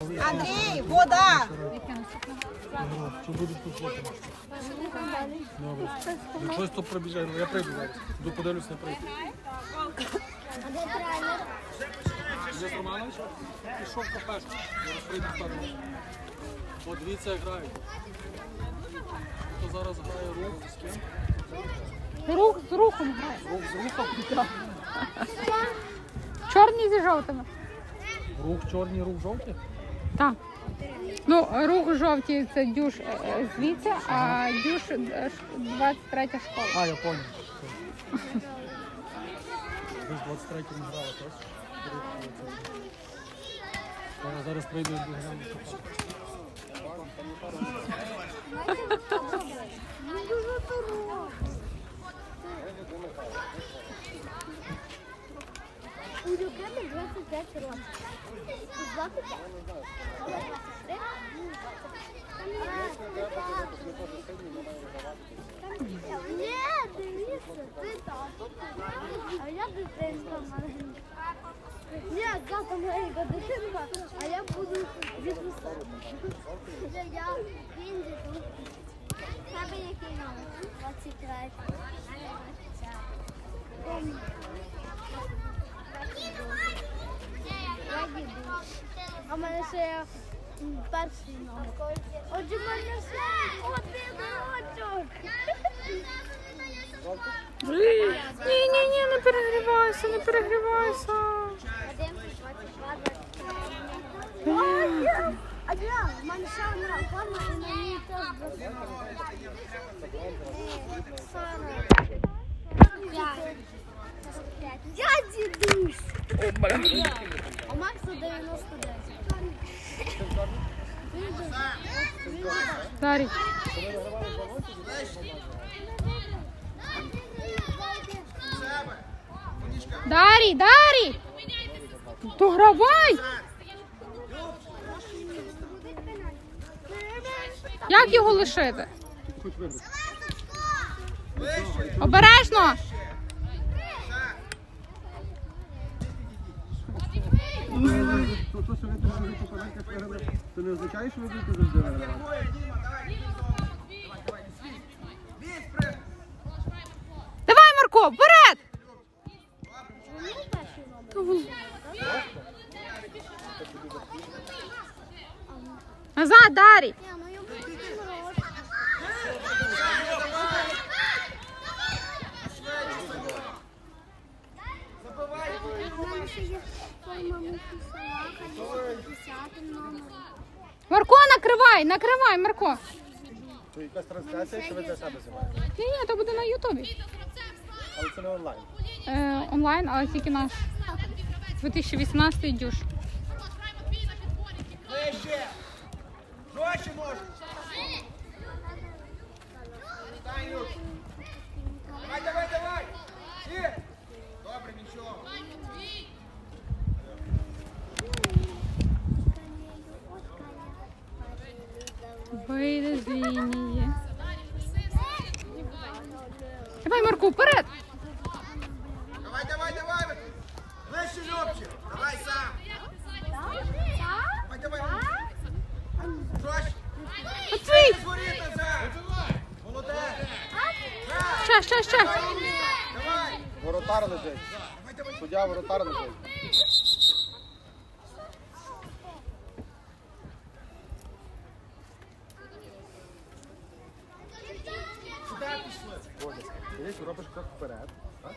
Андрій, вода! Чи будуть тут? Добре. Якщо хто пробіжає, я прийду. Йду подивлюсь, не прийду. А де тренер? Денис Романович пішов в кафешку. Зараз прийду сторону. От як грають. Хто зараз грає рух з ким? Рух з рухом грає. Рух з рухом? Чорні зі жовтими. Рух чорний, рух жовтий? Так. Ну, рух жовті це дюш е, звідси, а дюш е, ш- 23 школа. А, я понял. Десь 23 не грали, так? Я Зараз прийду і буду глянути. Ну дуже дорого. У Люкена 25 років. У 25? Ні, дивіться, ти так. А я дитинка маленька. Ні, завтра маленька дитинка, а я буду дідуся. Вже я він дідусь. Тебе який номер? 23. Я дідусь. А в мене ще перший номер. Отже, в мене ще один рочок. Ні, ні, ні, не перегрівайся, не перегрівайся. А я, в мене ще одна форма і ній теж Я дідусь. А Максу 99. Дарій. Дарій, Дарій! Догравай! Як його лишити? Обережно! То, не означає, що ви будете завжди вигравати. Давай, Марко, вперед! Назад, Дарій! Ні, я буду номерок. У мене ще є форма Мухісалака, 10 номер. Марко, накривай, накривай, Марко. Це якась трансляція, чи ви для себе знімаєте? Ні, ні, то буде на Ютубі. Але це не онлайн. Е, онлайн, але тільки наш 2018 дюш. Ближче! Жорстче можна! Стань, Люк! Давай, давай, давай! Всі! Добре, нічого. Вийде з лінії. Давай, Марко, вперед! Давай, давай, давай! Ближче, Любче! Давай сам! Давай, давай! Згорі назад! Молодець! Ще, ще, ще! Давай! Воротар лежить. Суддя воротар лежить. Дивись, робиш крок вперед. Так?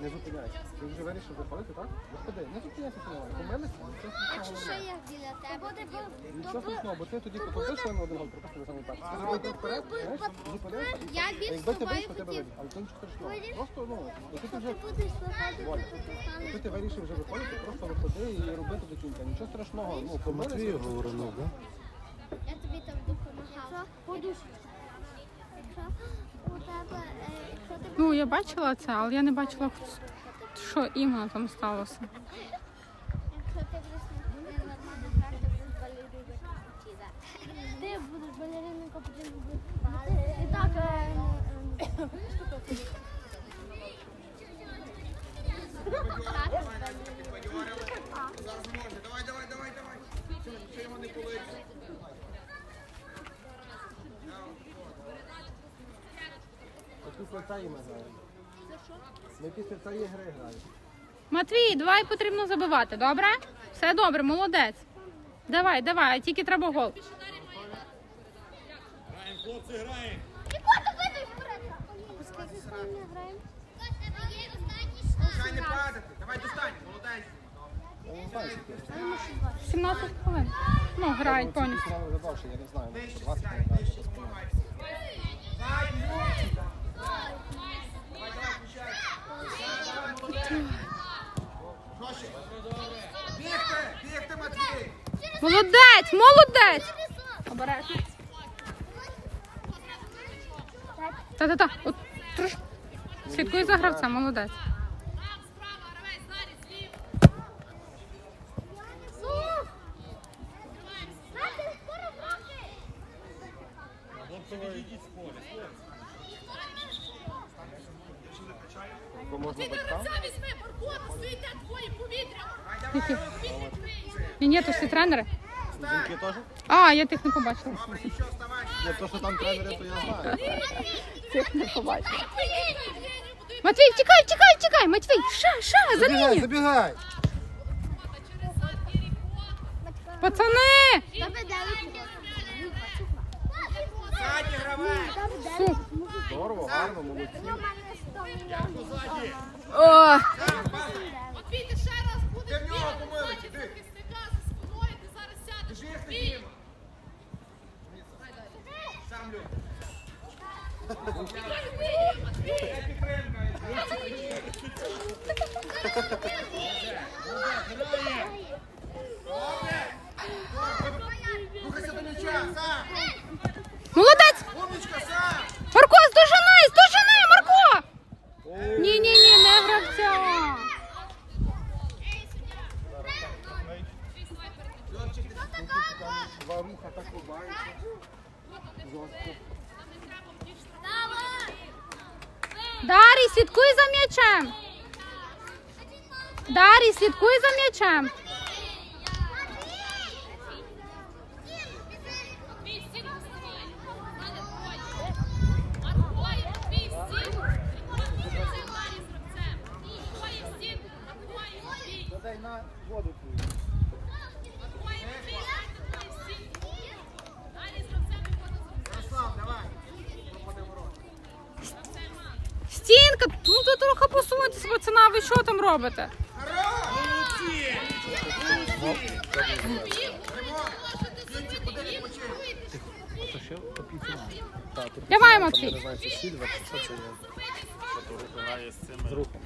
Не зупиняйся. Ти вже вирішив виходити, так? Виходи, не зупиняйся сильно. Помилися, нічого страшного Що немає. я біля тебе? Нічого страшного, бо ти тоді потопиш своєму один гол, пропустив самий перший. Ти зробив крок вперед, знаєш, зупинився. і Я більш Якби ти вийшов, тебе хотів. вийде. Але це нічого страшного. Просто, ну, якщо ти вже Ти будеш виходити, Бодя, ти якщо ти вирішив вже виходити, просто виходи і роби до кінця. Нічого страшного. Ну, помилися. говорив, так? Я тобі там допомагала. Подушка. Якщо у тебе, е, якщо ти Ну, я бачила це, але я не бачила, що іменно там сталося. Ти будеш балериною капучино. І так, Зараз може. Давай, давай, давай, давай! Йому не политься. Після цієї ми граємо. Ми після цієї гри граємо. Матвій, давай потрібно забивати, добре? Все добре, молодець. Давай, давай, тільки треба гол. Граємо, хлопці, граємо. Хай не падати. Давай достань, молодець. Я не знаю, скільки. 17 хвилин. Ну, грають повністю. Я не знаю. Нижче 20 сідай, нижче. Дай, Молодець. Молодець, молодець! Обережно. Та-та-та. От, трош... Слідкуй за гравцем, молодець. Бо можна батькам. візьми, Марко, стоїте твої повітря. Ні, ні, то всі тренери. Жінки теж? А, я тих не побачила. Ні, то, що там тренери, то я знаю. Цих не побачила. Матвій, тікай, тікай, тікай! Матвій, ша, ша, за Забігай, лінію! забігай! Пацани! Гравець. Здорово, гарно, молодці. О, ти ще раз будеш бігати помилуй, захисника за спиною, ти зараз сядеш. Бій! Сам Люк. Підтримка. Рухайся до м'яча, сам. молодець! Умничка, сам. Марко, здожени, здожени, Марко! Ні, ні, ні, не гравця. Два руха так рубають. Жорстко. Дарій, слідкуй за м'ячем. Дарій, слідкуй за м'ячем. Матвій, стін вставай. Надя, двоє. Марко, Матвій, стін. Матвій, це Марі з гравцем. Двоє стін, Марко і Матвій. Дай на воду твою. Марко і Матвій, дайте двоє стін. Далі з гравцем і воду з гравцем. Ярослав, давай. Пропади ворот. Гравцем, мам. Стінка, ну то трохи посуньтеся, пацана, ви що там робите? Кінчик, куди відпочинок? То ще по півфіналі. Так, тут Давай, Матвій. З. На руку.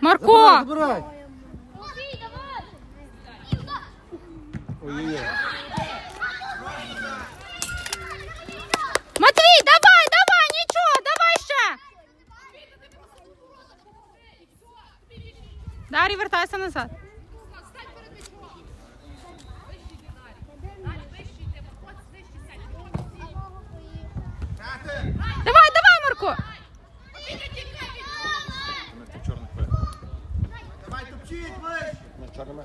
Марко! Забирай! Матвій, давай, нічого, давай ще. Дарій, вертайся назад. Стань перед м'ячом. Вище йди, Дарі. Дарі, вище йди, Марко, вище сядь. Грати. Давай, давай, Марко. Давай, топчіть, вище. З чорними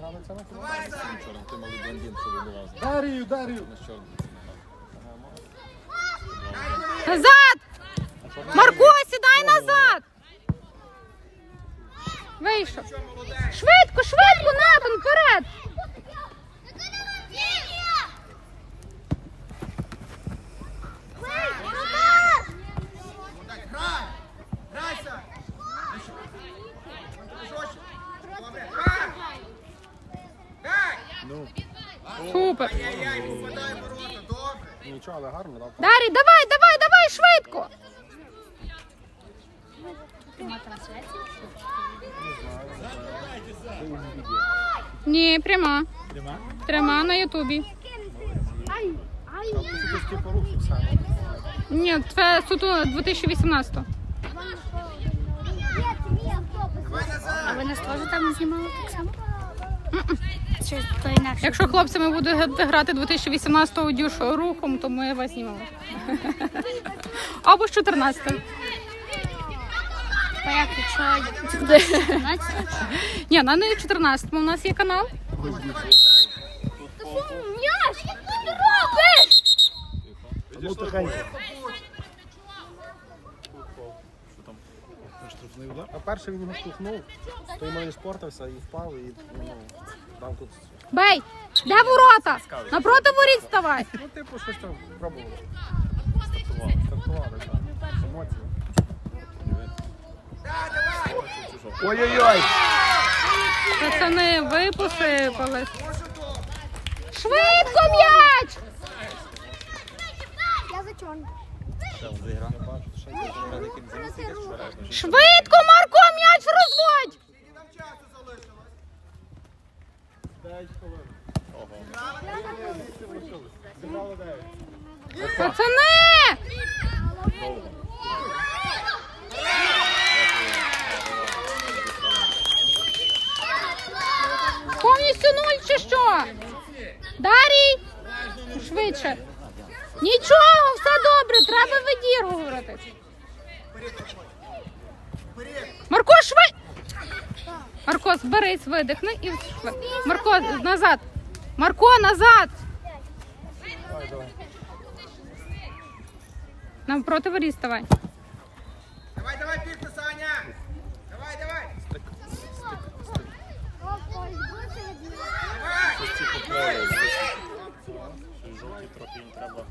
Давай. Ти малий блондин, Дарію, Дарію! чорним. Назад! Марко, сідай назад! Вийшов. Швидко, швидко, Натан, вперед! Супер. Нічого, але гарно, так? Дарій, давай, давай, давай, швидко! Ні, пряма. Пряма? Пряма на Ютубі. Ні, це суто 2018. Давай назад. Ви нас теж там знімали так само? Щось то інакше. Якщо хлопцями буде грати 2018 дюш рухом, то ми вас знімемо. Або з 14. Як якщо Ні, на неї 14 у нас є канал. М'яш, що ти робиш? Ну, тихенько. Штрафний удар? А перший він його штовхнув, то йому не спортився і впав, і ну, там тут. Бей! Де ворота? Напроти воріт ставай. Ну, типу, щось там пробували. Ой-ой-ой! Пацани, випусипались. Швидко м'яч! Я за чорний. Швидко, Марко, м'яч розводь! Пацани! Повністю нуль чи що? Дарій! Швидше. Нічого, все добре, треба видірувати. Марко, швидше! Марко, зберись, видихни і. Марко, назад. Марко, назад. Навпроти воріт ставай. Давай, давай, пірте, Саня. Давай, давай. Давай. Жовтий трохи їм треба.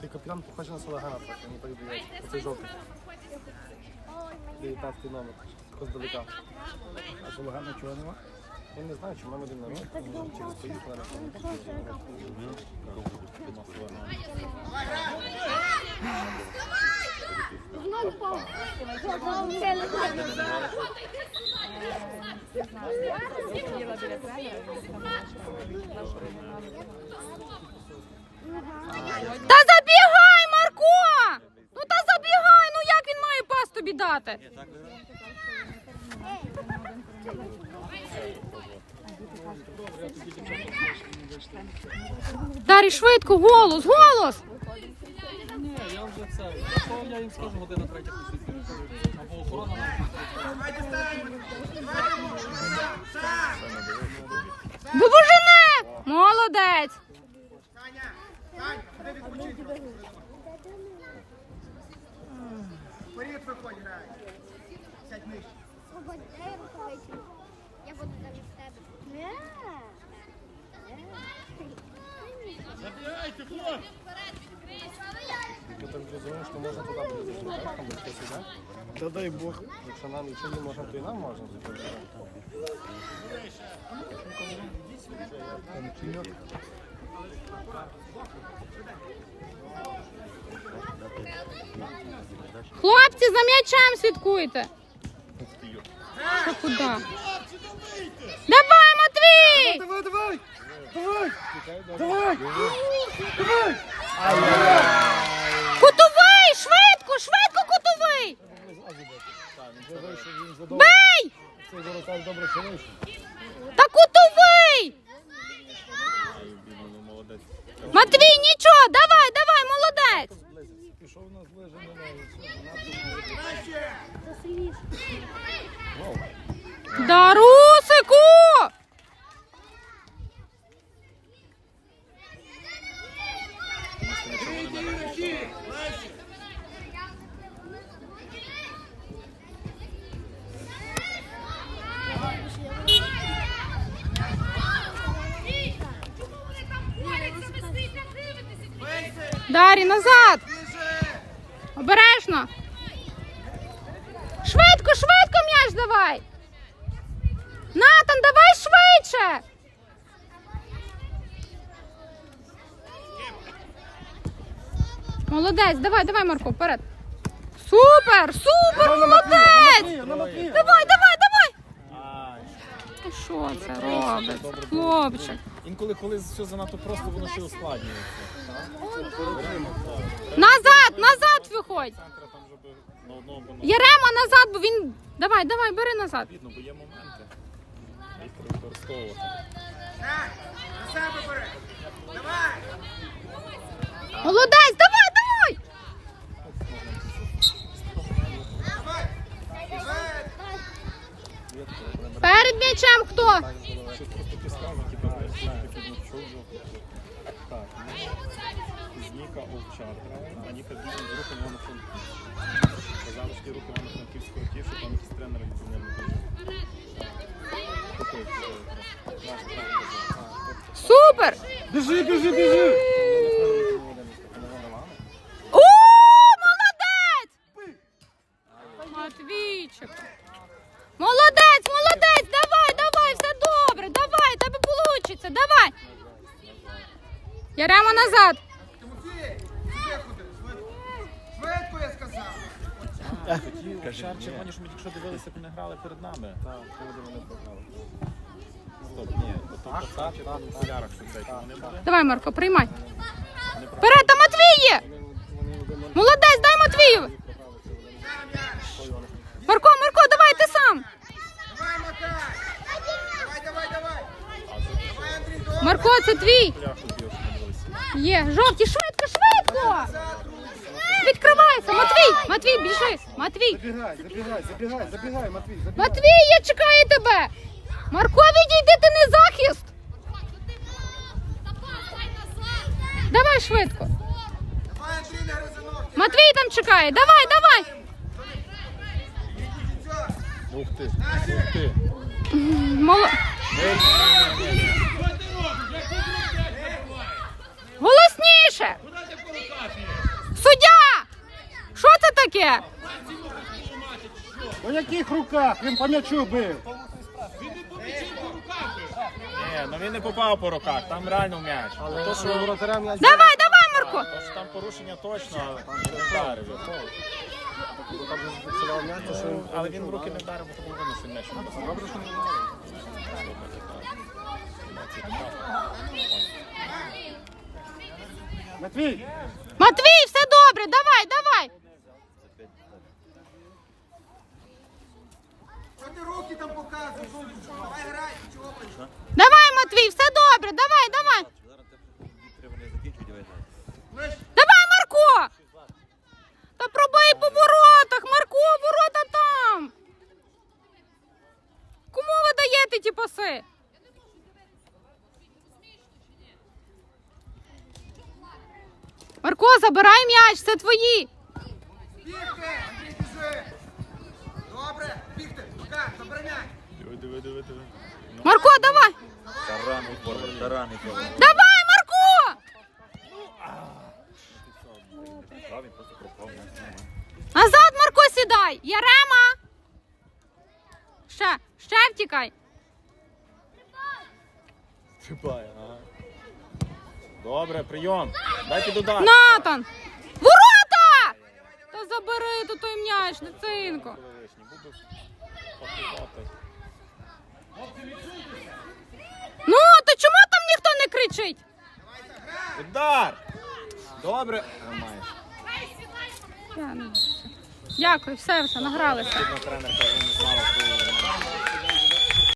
Ти капітан похожий на Салагана, трохи, не подобається. Оцей жовтий. 19 номер. Поздалека. А Салагана чого нема? Я не знаю, чи мама один народ. Через поїхала на Та забігай, Марко! Ну та забігай, ну як він має пас тобі дати? Дарі, швидко, голос, голос! Ні, я вже це. Я! Молодець! Саня. Сань, куди відпочити? Вперед виходь, грай. Сядь нижче. Я буду замість тебе. Ми так зрозуміли, що можна туди буде? Там. Та дай Бог. Якщо нам нічого не можна, то і нам можна. Хлопці, за м'ячем слідкуйте. Що куди? Давай, Матвій! Давай, давай! Давай! Давай! Кутовий! Швидко, швидко кутовий! Бей! Та кутовий! Матвій, нічого, давай, давай, молодець! Пішов у нас ближе не навіть. Дарусику! Чому вони там борються? Ви стоїте, дивитеся. Дарі, назад! Обережно! Швидко, швидко м'яч давай! Натан, давай швидше! Молодець, давай, давай, Марко, вперед. Супер! Супер! Молодець! Давай, давай, давай! Ти Що це робить? Хлопчик. Інколи, коли все занадто просто, воно ще ускладнюється. Назад, назад виходь! На одному би Ярема назад, бо він. Давай, давай, бери назад. видно, бо є моменти. Їх треба використовувати. На себе бери. Давай. Молодець, давай, давай! Давай. Перед м'ячем хто? Щось просто підставно, типу, знаєш, такі ну, що вже. Так, ну, Ніка Овчар а Ніка з рухом Івана Франківська. Казали, що рух Івана Франківського хотів, що там якісь тренери від ним не дуже. Такий, наш тренер. Супер! Біжи, біжи, біжи! О, молодець! Матвійчик. Молодець, молодець, давай, давай, все добре, давай, тебе получиться, давай. Яремо назад. Тимофій, сюди ходи, швидко. Швидко, я сказав. Овчар червоні, що ми тільки що дивилися, як вони грали перед нами. Так, коли вони програли. Стоп, ні, ото так, так, в окулярах, що вони були. Давай, Марко, приймай. Вперед, там Матвій є. Молодець, дай Матвію. Марко, Марко, давай ти сам. Давай. Давай, давай, давай. Марко, це твій. Є, жовті, швидко, швидко. Відкривайся, Матвій, Матвій, біжи. Матвій, Забігай, забігай, забігай, забігай, Матвій, забігай. Матвій, я чекаю тебе. Марко, відійди, ти не захист. Давай швидко. Давай, Андрій. Матвій там чекає. Давай, давай. Ух ти, ух ти. Моло... Голосніше. Суддя! Що це таке? У яких руках? Він по м'ячу бив. Ні, ну він не попав по руках, там реально м'яч. Але То, що, воротаря м'яч. Давай, давай, Марко. то, що там порушення точно, але він не вдарив. Там же зафіксував м'яч, то що він... Але він в руки не вдарив, бо то було видно, м'яч. не. Добре, що не вдарив. Матвій! Матвій, все добре, давай, давай. Що ти руки там показуєш? Давай грай, чого прийшов? Давай, Матвій, все добре, давай, давай. Давай, Марко! Та пробий по воротах, Марко, ворота там. Кому ви даєте ті паси? Марко, забирай м'яч, це твої. Диви, диви, диви, диви. Марко, давай. Давай, Марко! Назад, Марко, сідай! Ярема! Ще, ще втікай. Стрибає, ага. Добре, прийом. Дайте додати. Натан! Ворота! Та забери тут той м'яч, дитинко. Би пакувати. Ну, то чому там ніхто не кричить? Удар! Добре. Тримаєш. Дякую, все, все, награлися. Тренер каже,